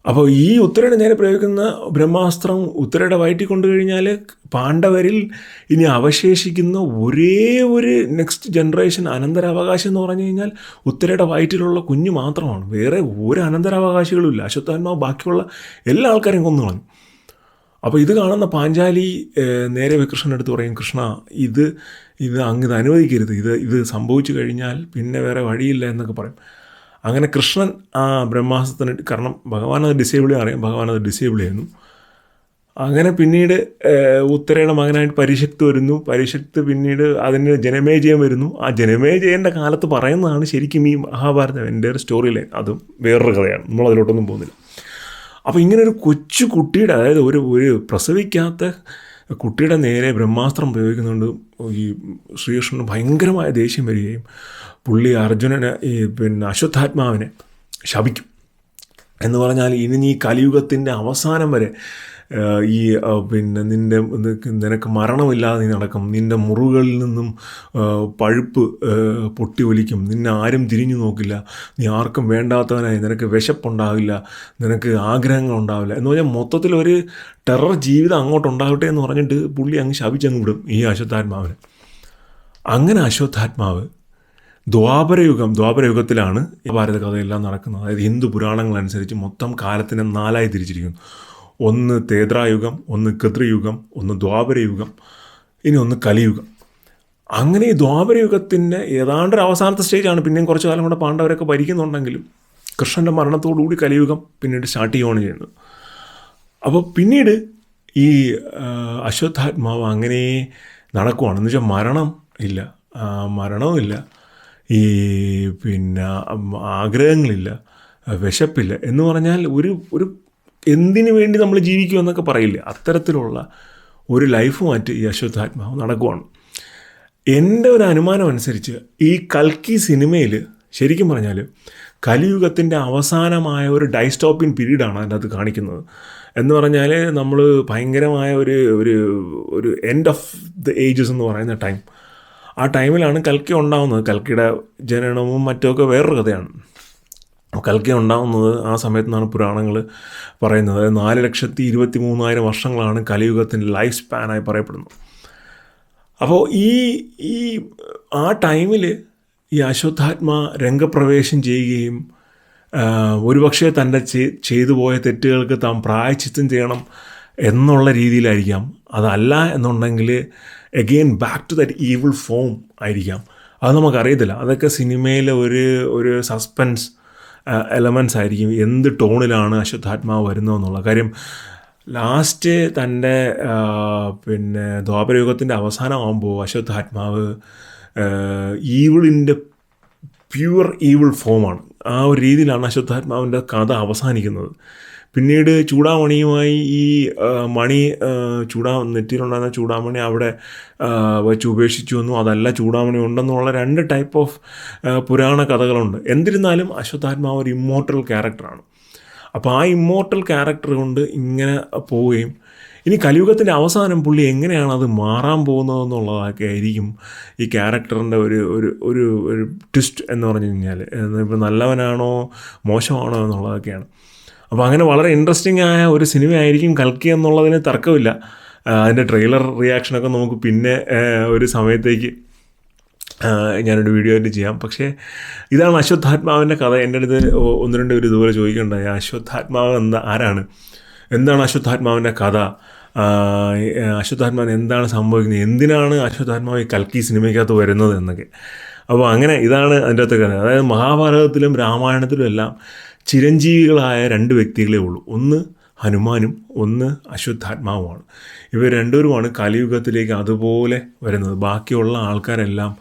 അപ്പോൾ ഈ ഉത്തരയുടെ നേരെ പ്രയോഗിക്കുന്ന ബ്രഹ്മാസ്ത്രം ഉത്തരയുടെ വയറ്റി കൊണ്ടു കഴിഞ്ഞാൽ പാണ്ഡവരിൽ ഇനി അവശേഷിക്കുന്ന ഒരേ ഒരു നെക്സ്റ്റ് ജനറേഷൻ അനന്തരാവകാശം എന്ന് പറഞ്ഞു കഴിഞ്ഞാൽ ഉത്തരയുടെ വയറ്റിലുള്ള കുഞ്ഞ് മാത്രമാണ്. വേറെ ഒരു അനന്തരാവകാശികളും ഇല്ല. അശ്വത്ഥാന്മാവ് ബാക്കിയുള്ള എല്ലാ ആൾക്കാരെയും കൊന്നു കളഞ്ഞു. അപ്പോൾ ഇത് കാണുന്ന പാഞ്ചാലി നേരെ അടുത്ത് പറയും കൃഷ്ണ ഇത് ഇത് അങ്ങ് ഇത് അനുവദിക്കരുത്. ഇത് ഇത് സംഭവിച്ചു കഴിഞ്ഞാൽ പിന്നെ വേറെ വഴിയില്ല എന്നൊക്കെ പറയും. അങ്ങനെ കൃഷ്ണൻ ആ ബ്രഹ്മാസത്തിന് കാരണം ഭഗവാൻ അത് ഡിസേബിൾ അറിയാം. ഭഗവാൻ അത് ഡിസേബിൾ ചെയ്യുന്നു. അങ്ങനെ പിന്നീട് ഉത്തരയുടെ മകനായിട്ട് പരിശക്ത് വരുന്നു. പരിശക്ത് പിന്നീട് അതിന് ജനമേജയം വരുന്നു. ആ ജനമേജയന്റെ കാലത്ത് പറയുന്നതാണ് ശരിക്കും ഈ മഹാഭാരതം എന്റെ ഒരു സ്റ്റോറി ലൈൻ അതും വേറൊരു കഥയാണ്. നമ്മൾ അതിലോട്ടൊന്നും പോകുന്നില്ല. അപ്പോൾ ഇങ്ങനെ ഒരു കൊച്ചു കുട്ടിയുടെ അതായത് ഒരു ഒരു പ്രസവിക്കാത്ത കുട്ടിയുടെ നേരെ ബ്രഹ്മാസ്ത്രം പ്രയോഗിക്കുന്നുണ്ട് ഈ ശ്രീകൃഷ്ണന് ഭയങ്കരമായ ദേഷ്യം വരികയും പുള്ളി അർജുനനെ ഈ പിന്നെ അശ്വത്ഥാത്മാവിനെ ശപിക്കും. എന്ന് പറഞ്ഞാൽ ഇനി ഈ കലിയുഗത്തിന്റെ അവസാനം വരെ ഈ പിന്നെ നിന്റെ നിനക്ക് മരണമില്ലാതെ നീ നടക്കും. നിന്റെ മുറികളിൽ നിന്നും പഴുപ്പ് പൊട്ടി ഒലിക്കും നിന്നെ ആരും തിരിഞ്ഞു നോക്കില്ല. നീ ആർക്കും വേണ്ടാത്തവനായി. നിനക്ക് വിശപ്പുണ്ടാവില്ല നിനക്ക് ആഗ്രഹങ്ങൾ ഉണ്ടാവില്ല. എന്ന് പറഞ്ഞാൽ മൊത്തത്തിൽ ഒരു ടെറർ ജീവിതം അങ്ങോട്ടുണ്ടാകട്ടെ എന്ന് പറഞ്ഞിട്ട് പുള്ളി അങ്ങ് ശപിച്ചങ്ങ് വിടും ഈ അശ്വത്ഥാത്മാവിന്. അങ്ങനെ അശ്വത്ഥാത്മാവ് ദ്വാപരയുഗം ദ്വാപരയുഗത്തിലാണ് ഭാരത കഥയെല്ലാം നടക്കുന്നത്. അതായത് ഹിന്ദു പുരാണങ്ങളനുസരിച്ച് മൊത്തം കാലത്തിനെ നാലായി തിരിച്ചിരിക്കുന്നു. ഒന്ന് തേദ്രായുഗം ഒന്ന് കൃത്രിയുഗം ഒന്ന് ദ്വാപരയുഗം ഇനി ഒന്ന് കലിയുഗം. അങ്ങനെ ഈ ദ്വാപരയുഗത്തിന്റെ ഏതാണ്ട് ഒരു അവസാനത്തെ സ്റ്റേജാണ് പിന്നെയും കുറച്ച് കാലം കൂടെ പാണ്ഡവരൊക്കെ ഭരിക്കുന്നുണ്ടെങ്കിലും കൃഷ്ണന്റെ മരണത്തോടുകൂടി കലിയുഗം പിന്നീട് സ്റ്റാർട്ട് ചെയ്യുകയാണ് ചെയ്യുന്നത്. അപ്പോൾ പിന്നീട് ഈ അശ്വത്ഥാത്മാവ് അങ്ങനെ നടക്കുവാണ്. എന്ന് വെച്ചാൽ മരണം ഇല്ല. മരണവുമില്ല ഈ പിന്നെ ആഗ്രഹങ്ങളില്ല. വിശപ്പില്ല. എന്ന് പറഞ്ഞാൽ ഒരു ഒരു എന്തിനു വേണ്ടി നമ്മൾ ജീവിക്കും എന്നൊക്കെ പറയില്ല? അത്തരത്തിലുള്ള ഒരു ലൈഫ് ലൈഫുമായിട്ട് ഈ അശ്വത്ഥാത്മാവ് നടക്കുവാണ്. എന്റെ ഒരു അനുമാനം അനുസരിച്ച് ഈ കൽക്കി സിനിമയിൽ ശരിക്കും പറഞ്ഞാൽ കലിയുഗത്തിന്റെ അവസാനമായ ഒരു ഡൈസ്റ്റോപ്പിൻ പീരീഡാണ് അത് കാണിക്കുന്നത്. എന്ന് പറഞ്ഞാൽ നമ്മൾ ഭയങ്കരമായ ഒരു ഒരു ഒരു എൻഡ് ഓഫ് ദ ഏജസ് എന്ന് പറയുന്ന ടൈം ആ ടൈമിലാണ് കൽക്കി ഉണ്ടാവുന്നത്. കൽക്കിയുടെ ജനനവും മറ്റുമൊക്കെ വേറൊരു കഥയാണ്. കൽക്കി ഉണ്ടാവുന്നത് ആ സമയത്താണ് പുരാണങ്ങൾ പറയുന്നത്. നാല് ലക്ഷത്തി ഇരുപത്തി മൂന്നായിരം വർഷങ്ങളാണ് കലിയുഗത്തിന്റെ ലൈഫ് സ്പാനായി പറയപ്പെടുന്നത്. അപ്പോൾ ഈ ഈ ആ ടൈമിൽ ഈ അശ്വത്ഥാത്മ രംഗപ്രവേശം ചെയ്യുകയും ഒരുപക്ഷെ തന്റെ ചെയ്തു പോയ തെറ്റുകൾക്ക് താൻ പ്രായച്ചിത്തം ചെയ്യണം എന്നുള്ള രീതിയിലായിരിക്കാം. അതല്ല എന്നുണ്ടെങ്കിൽ again back to that evil form ആയിരിക്കാം. അത് നമുക്കറിയത്തില്ല. അതൊക്കെ സിനിമയിലെ ഒരു ഒരു സസ്പെൻസ് എലമെൻസ് ആയിരിക്കും എന്ത് ടോണിലാണ് അശ്വത്ഥാത്മാവ് വരുന്നതെന്നുള്ള കാര്യം. ലാസ്റ്റ് തന്റെ പിന്നെ ദ്വാപരയുഗത്തിന്റെ അവസാനമാകുമ്പോൾ അശ്വത്ഥാത്മാവ് ഈവിളിന്റെ പ്യുവർ ഈവിൾ ഫോമാണ് ആ ഒരു രീതിയിലാണ് അശ്വത്ഥാത്മാവിന്റെ കഥ അവസാനിക്കുന്നത്. പിന്നീട് ചൂടാമണിയുമായി ഈ മണി ചൂടാ നെറ്റിയിലുണ്ടായിരുന്ന ചൂടാമണി അവിടെ വെച്ച് ഉപേക്ഷിച്ചു എന്നും അതല്ല ചൂടാമണി ഉണ്ടെന്നുള്ള രണ്ട് ടൈപ്പ് ഓഫ് പുരാണ കഥകളുണ്ട്. എന്നിരുന്നാലും അശ്വത്ഥാത്മാവ് ഒരു ഇമ്മോർട്ടൽ ക്യാരക്ടറാണ് അപ്പോൾ ആ ഇമ്മോർട്ടൽ ക്യാരക്ടർ കൊണ്ട് ഇങ്ങനെ പോവുകയും ഇനി കലിയുഗത്തിന്റെ അവസാനം പുള്ളി എങ്ങനെയാണ് അത് മാറാൻ പോകുന്നതെന്നുള്ളതൊക്കെ ആയിരിക്കും ഈ ക്യാരക്ടറിന്റെ ഒരു ഒരു ഒരു ഒരു ട്വിസ്റ്റ് എന്ന് പറഞ്ഞു കഴിഞ്ഞാൽ ഇപ്പോൾ നല്ലവനാണോ മോശമാണോ എന്നുള്ളതൊക്കെയാണ്. അപ്പോൾ അങ്ങനെ വളരെ ഇൻട്രസ്റ്റിംഗ് ആയ ഒരു സിനിമയായിരിക്കും കൽക്കി എന്നുള്ളതിന് തർക്കമില്ല. അതിന്റെ ട്രെയിലർ റിയാക്ഷനൊക്കെ നമുക്ക് പിന്നെ ഒരു സമയത്തേക്ക് ഞാനൊരു വീഡിയോ ആയിട്ട് ചെയ്യാം. പക്ഷേ ഇതാണ് അശ്വത്ഥാത്മാവിന്റെ കഥ. എന്റെ അടുത്ത് ഒന്ന് രണ്ട് പേര് ഇതുപോലെ ചോദിക്കണ്ടായി അശ്വത്ഥാത്മാവ് എന്താ ആരാണ്? എന്താണ് അശ്വത്ഥാത്മാവിന്റെ കഥ? അശ്വത്ഥാത്മാവിന് എന്താണ് സംഭവിക്കുന്നത്? എന്തിനാണ് അശ്വത്ഥാത്മാവ് ഈ കൽക്കി സിനിമയ്ക്കകത്ത് വരുന്നത്? എന്നൊക്കെ. അപ്പോൾ അങ്ങനെ ഇതാണ് അതിന്റെ അകത്ത് കഥ അതായത് മഹാഭാരതത്തിലും രാമായണത്തിലും എല്ലാം ചിരഞ്ജീവികളായ രണ്ട് വ്യക്തികളെ ഉള്ളൂ. ഒന്ന് ഹനുമാനും ഒന്ന് അശ്വത്ഥാത്മാവുമാണ്. ഇവർ രണ്ടുപേരുമാണ് കലിയുഗത്തിലേക്ക് അതുപോലെ വരുന്നത്. ബാക്കിയുള്ള ആൾക്കാരെല്ലാം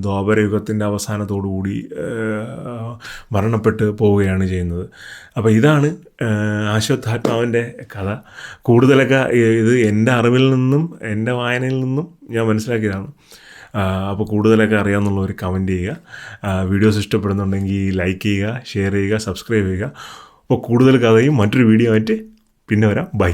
ദ്വാപരയുഗത്തിന്റെ അവസാനത്തോടുകൂടി മരണപ്പെട്ട് പോവുകയാണ് ചെയ്യുന്നത്. അപ്പോൾ ഇതാണ് അശ്വത്ഥാത്മാവിന്റെ കഥ. കൂടുതലൊക്കെ ഇത് എന്റെ അറിവിൽ നിന്നും എന്റെ വായനയിൽ നിന്നും ഞാൻ മനസ്സിലാക്കിയതാണ്. അപ്പോൾ കൂടുതലൊക്കെ അറിയാമെന്നുള്ളവർ കമന്റ് ചെയ്യുക. വീഡിയോസ് ഇഷ്ടപ്പെടുന്നുണ്ടെങ്കിൽ ലൈക്ക് ചെയ്യുക ഷെയർ ചെയ്യുക സബ്സ്ക്രൈബ് ചെയ്യുക. അപ്പോൾ കൂടുതൽ കഥയും മറ്റൊരു വീഡിയോ ആയിട്ട് പിന്നെ വരാം. ബൈ